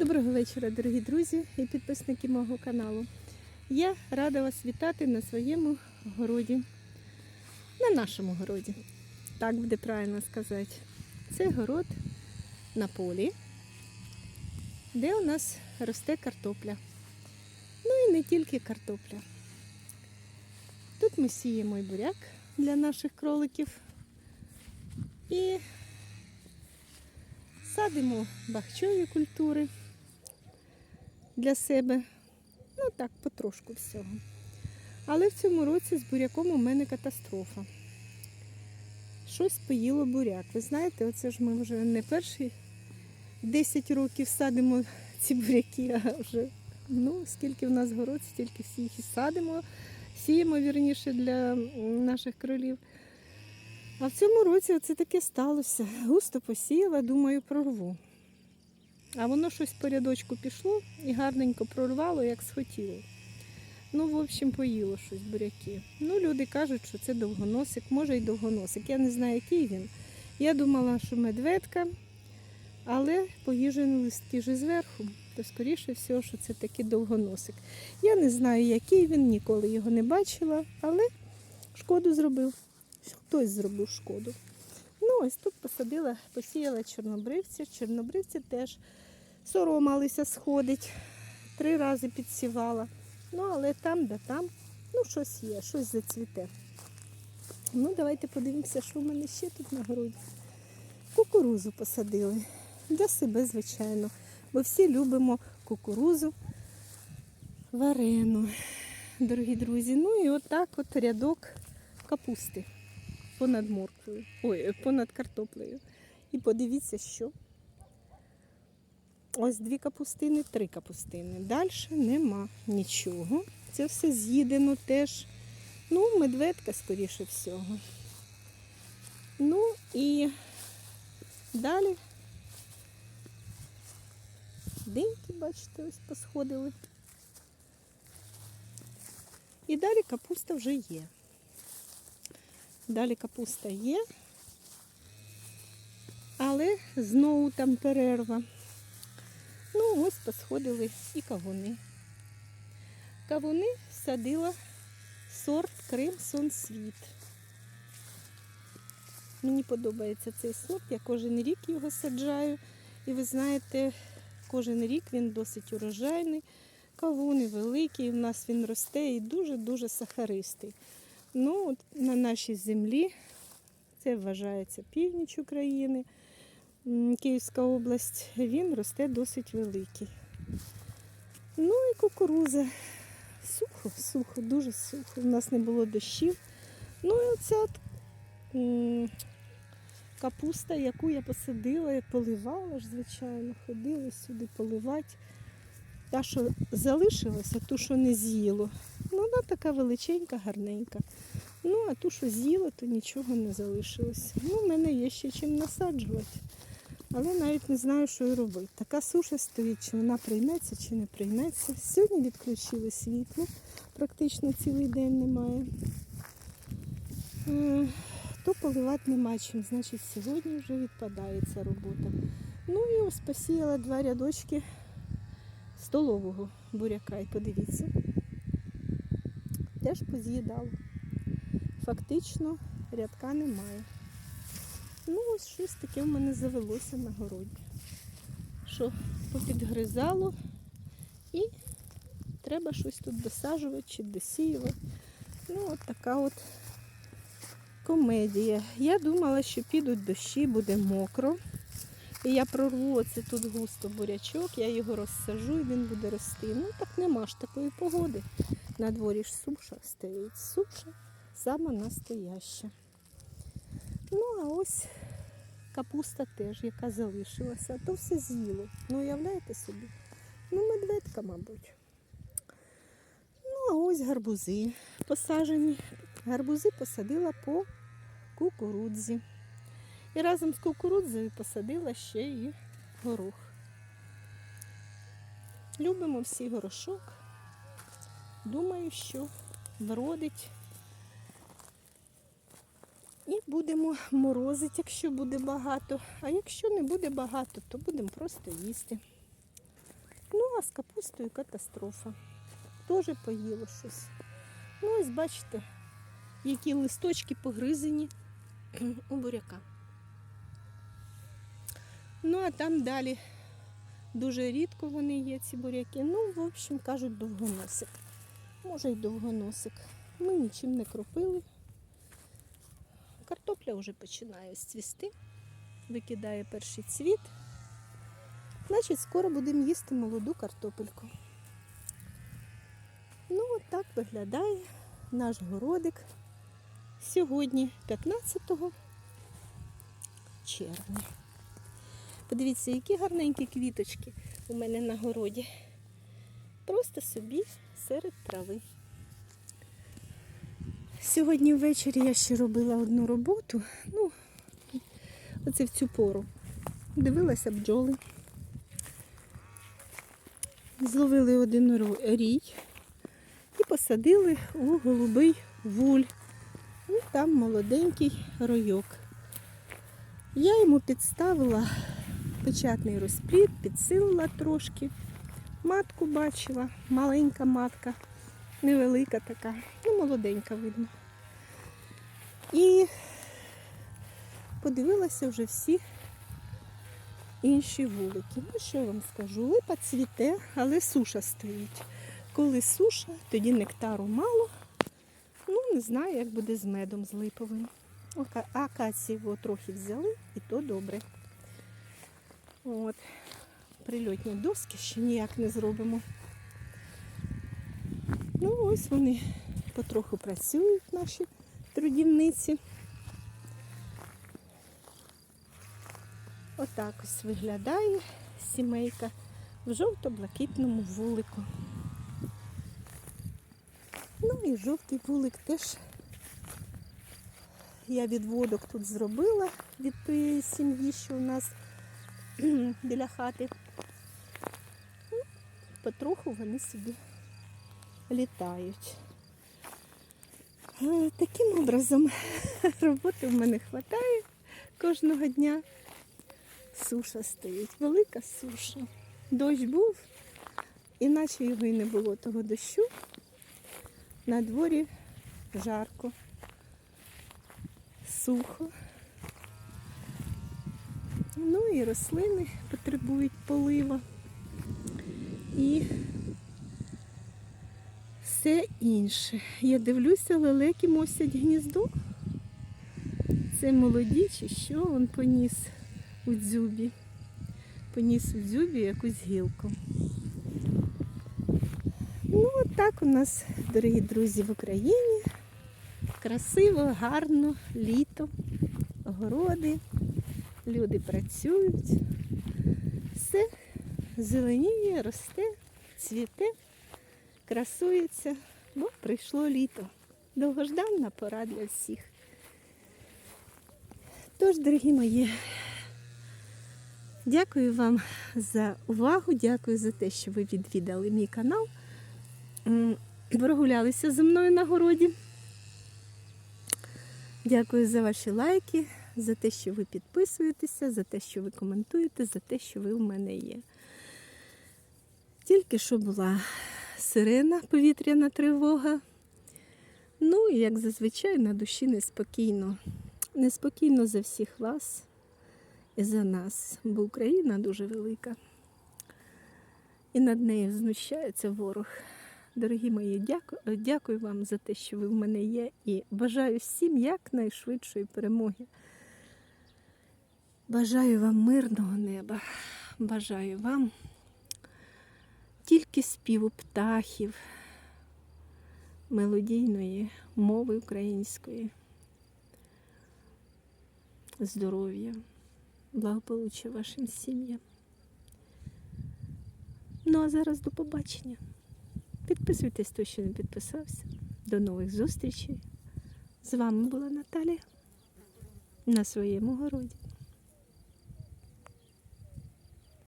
Доброго вечора, дорогі друзі і підписники мого каналу. Я рада вас вітати на своєму городі. На нашому городі. Так буде правильно сказати. Це город на полі, де у нас росте картопля. Ну і не тільки картопля. Тут ми сіємо і буряк для наших кроликів. І садимо бахчові культури для себе. Ну так, потрошку всього. Але в цьому році з буряком у мене катастрофа. Щось поїло буряк. Ви знаєте, оце ж ми вже не перші 10 років садимо ці буряки, а вже ну, скільки в нас город, стільки всі їх і садимо, сіємо вірніше для наших кролів. А в цьому році оце таке сталося. Густо посіяла, думаю, прорву. А воно щось по рядочку пішло і гарненько прорвало, як схотіло. Ну, в общем, поїло щось буряки. Ну, люди кажуть, що це довгоносик, може й довгоносик. Я не знаю, який він. Я думала, що медведка, але поїжджені листки ж зверху, то скоріше всього, що це такий довгоносик. Я не знаю, який він, ніколи його не бачила, але шкоду зробив. Хтось зробив шкоду. Ось тут посадила, посіяла чорнобривці. Чорнобривці теж соромалися сходить. Три рази підсівала. Ну, але там да там, ну, щось є, щось зацвіте. Ну, давайте подивимося, що в мене ще тут на городі. Кукурузу посадили. Для себе, звичайно. Бо всі любимо кукурузу варену, дорогі друзі. Ну і отак от рядок капусти понад морквою. Ой, понад картоплею. І подивіться, що. Ось дві капустини, три капустини. Далі нема нічого. Це все з'їдено теж. Ну, медведка, скоріше всього. Ну і далі. Диньки, бачите, ось посходили. І далі капуста вже є. Далі капуста є, але знову там перерва. Ну, ось посходили і кавуни. Кавуни садила сорт Кримсон Світ. Мені подобається цей сорт, я кожен рік його саджаю. І ви знаєте, кожен рік він досить урожайний. Кавуни великий, у нас він росте і дуже-дуже сахаристий. Ну, от на нашій землі це вважається північ України, Київська область, він росте досить великий. Ну і кукуруза. Сухо, сухо, дуже сухо. У нас не було дощів. Ну і оця от, капуста, яку я посадила, я поливала звичайно, ходила сюди поливати. Та, що залишилася, ту, що не з'їло. Ну, вона така величенька, гарненька. Ну, а ту, що з'їла, то нічого не залишилось. Ну, в мене є ще чим насаджувати. Але навіть не знаю, що і робити. Така суша стоїть, чи вона прийметься, чи не прийметься. Сьогодні відключили світло, практично цілий день немає. Е, То поливати нема чим, значить сьогодні вже відпадає ця робота. Ну і ось посіяла два рядочки столового буряка. І подивіться, теж поз'їдало. Фактично рядка немає. Ну, ось щось таке в мене завелося на городі. Що попідгризало і треба щось тут досаджувати чи досіювати. Ну, от така от комедія. Я думала, що підуть дощі, буде мокро. І я прорву оце тут густо бурячок, я його розсажу і він буде рости. Ну так нема ж такої погоди. На дворі ж суша стоїть. Суша сама настояща. Ну, а ось капуста теж, яка залишилася. То все з'їло. Ну, уявляєте собі? Ну, медведка, мабуть. Ну, а ось гарбузи посаджені. Гарбузи посадила по кукурудзі. І разом з кукурудзою посадила ще і горох. Любимо всі горошок. Думаю, що вродить. І будемо морозити, якщо буде багато. А якщо не буде багато, то будемо просто їсти. Ну, а з капустою катастрофа. Теж поїло щось. Ну, ось бачите, які листочки погризені у буряка. Ну, а там далі дуже рідко вони є, ці буряки. Ну, в общем, кажуть, довгоносик. Може й довгоносик. Ми нічим не кропили. Картопля вже починає цвісти, викидає перший цвіт. Значить, скоро будемо їсти молоду картопельку. Ну, от так виглядає наш городик сьогодні, 15 червня. Подивіться, які гарненькі квіточки у мене на городі. Просто собі серед трави. Сьогодні ввечері я ще робила одну роботу. Ну, оце в цю пору. Дивилася бджоли. Зловили один рій і посадили у голубий вуль. І там молоденький ройок. Я йому підставила печатний розплід, підсилила трошки. Матку бачила, маленька матка, невелика така, ну молоденька видно. І подивилася вже всі інші вулики. Ну, що я вам скажу? Липа цвіте, але суша стоїть. Коли суша, тоді нектару мало. Ну, не знаю, як буде з медом з липовим. Ока- Акації трохи взяли, і то добре. От. Прильотні доски ще ніяк не зробимо. Ну, ось вони потроху працюють, наші трудівниці. Отак ось виглядає сімейка в жовто-блакитному вулику. Ну і жовтий вулик теж я відводок тут зробила від тієї сім'ї, що у нас біля хати. Потроху вони собі літають. Е, Таким образом роботи в мене вистачає кожного дня. Суша стоїть, велика суша. Дощ був, іначе його і не було того дощу. На дворі жарко, сухо. Ну і рослини потребують полива. І все інше. Я дивлюся, лелеки мосять гніздо. Це молоді чи що він поніс у дзюбі. Поніс у дзюбі якусь гілку. Ну, от так у нас, дорогі друзі, в Україні. Красиво, гарно, літо, городи, люди працюють. Зеленіє, росте, цвіте, красується, бо прийшло літо. Довгожданна пора для всіх. Тож, дорогі мої, дякую вам за увагу, дякую за те, що ви відвідали мій канал. Прогулялися зі мною на городі. Дякую за ваші лайки, за те, що ви підписуєтеся, за те, що ви коментуєте, за те, що ви в мене є. Тільки що була сирена, повітряна тривога. Ну, і як зазвичай, на душі неспокійно. Неспокійно за всіх вас і за нас, бо Україна дуже велика. І над нею знущається ворог. Дорогі мої, дякую, дякую вам за те, що ви в мене є, і бажаю всім якнайшвидшої перемоги. Бажаю вам мирного неба, бажаю вам тільки співу птахів, мелодійної мови української, здоров'я, благополуччя вашим сім'ям. Ну а зараз до побачення. Підписуйтесь, хто ще не підписався. До нових зустрічей. З вами була Наталія на своєму городі.